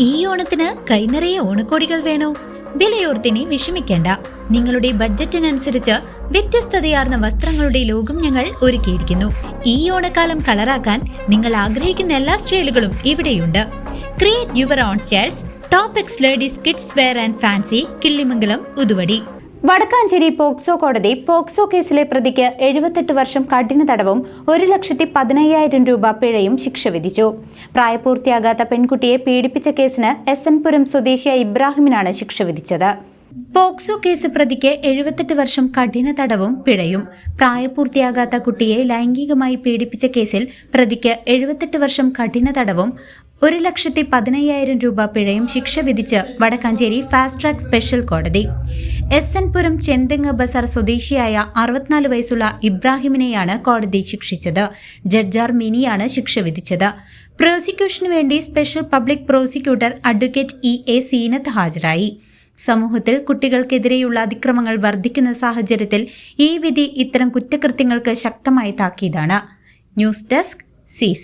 ഈ ഓണത്തിന് കൈനിറയെ ഓണക്കോടികൾ വേണോ? വിലയോർത്തിനി വിഷമിക്കേണ്ട. നിങ്ങളുടെ ബഡ്ജറ്റിനനുസരിച്ച് വ്യത്യസ്തതയാർന്ന വസ്ത്രങ്ങളുടെ ലോകം ഞങ്ങൾ ഒരുക്കിയിരിക്കുന്നു. ഈ ഓണക്കാലം കളറാക്കാൻ നിങ്ങൾ ആഗ്രഹിക്കുന്ന എല്ലാ സ്റ്റൈലുകളും ഇവിടെയുണ്ട്. Create your own styles top X ladies kids wear and fancy Killimangalam Uthuvadi. Vadakkanchery POCSO കോടതി പോക്സോ കേസിലെ പ്രതിക്ക് എഴുപത്തെട്ട് വർഷം കഠിന തടവും ഒരു ലക്ഷത്തി പതിനയ്യായിരം രൂപ പിഴയും ശിക്ഷ വിധിച്ചു. പ്രായപൂർത്തിയാകാത്ത പെൺകുട്ടിയെ പീഡിപ്പിച്ച കേസിന് എസ് എൻ പുരം സ്വദേശിയായ ഇബ്രാഹിമിനാണ് ശിക്ഷ വിധിച്ചത്. പോക്സോ കേസ് പ്രതിക്ക് എഴുപത്തെട്ട് വർഷം കഠിന തടവും പിഴയും. പ്രായപൂർത്തിയാകാത്ത കുട്ടിയെ ലൈംഗികമായി പീഡിപ്പിച്ച കേസിൽ പ്രതിക്ക് എഴുപത്തെട്ട് വർഷം കഠിന തടവും ഒരു ലക്ഷത്തി പതിനയ്യായിരം രൂപ പിഴയും ശിക്ഷ വിധിച്ച് വടക്കാഞ്ചേരി ഫാസ്റ്റ് ട്രാക്ക് സ്പെഷ്യൽ കോടതി. എസ് എൻ പുരം ചെന്തെങ്ങ് ബസാർ സ്വദേശിയായ അറുപത്തിനാല് വയസ്സുള്ള ഇബ്രാഹിമിനെയാണ് കോടതി ശിക്ഷിച്ചത്. ജഡ്ജാർ മിനിയാണ് ശിക്ഷ വിധിച്ചത്. പ്രോസിക്യൂഷനു വേണ്ടി special public prosecutor advocate E A Seenath ഹാജരായി. സമൂഹത്തിൽ കുട്ടികൾക്കെതിരെയുള്ള അതിക്രമങ്ങൾ വർദ്ധിക്കുന്ന സാഹചര്യത്തിൽ ഈ വിധി ഇത്തരം കുറ്റകൃത്യങ്ങൾക്ക് ശക്തമായി താക്കീതാണ്. News desk C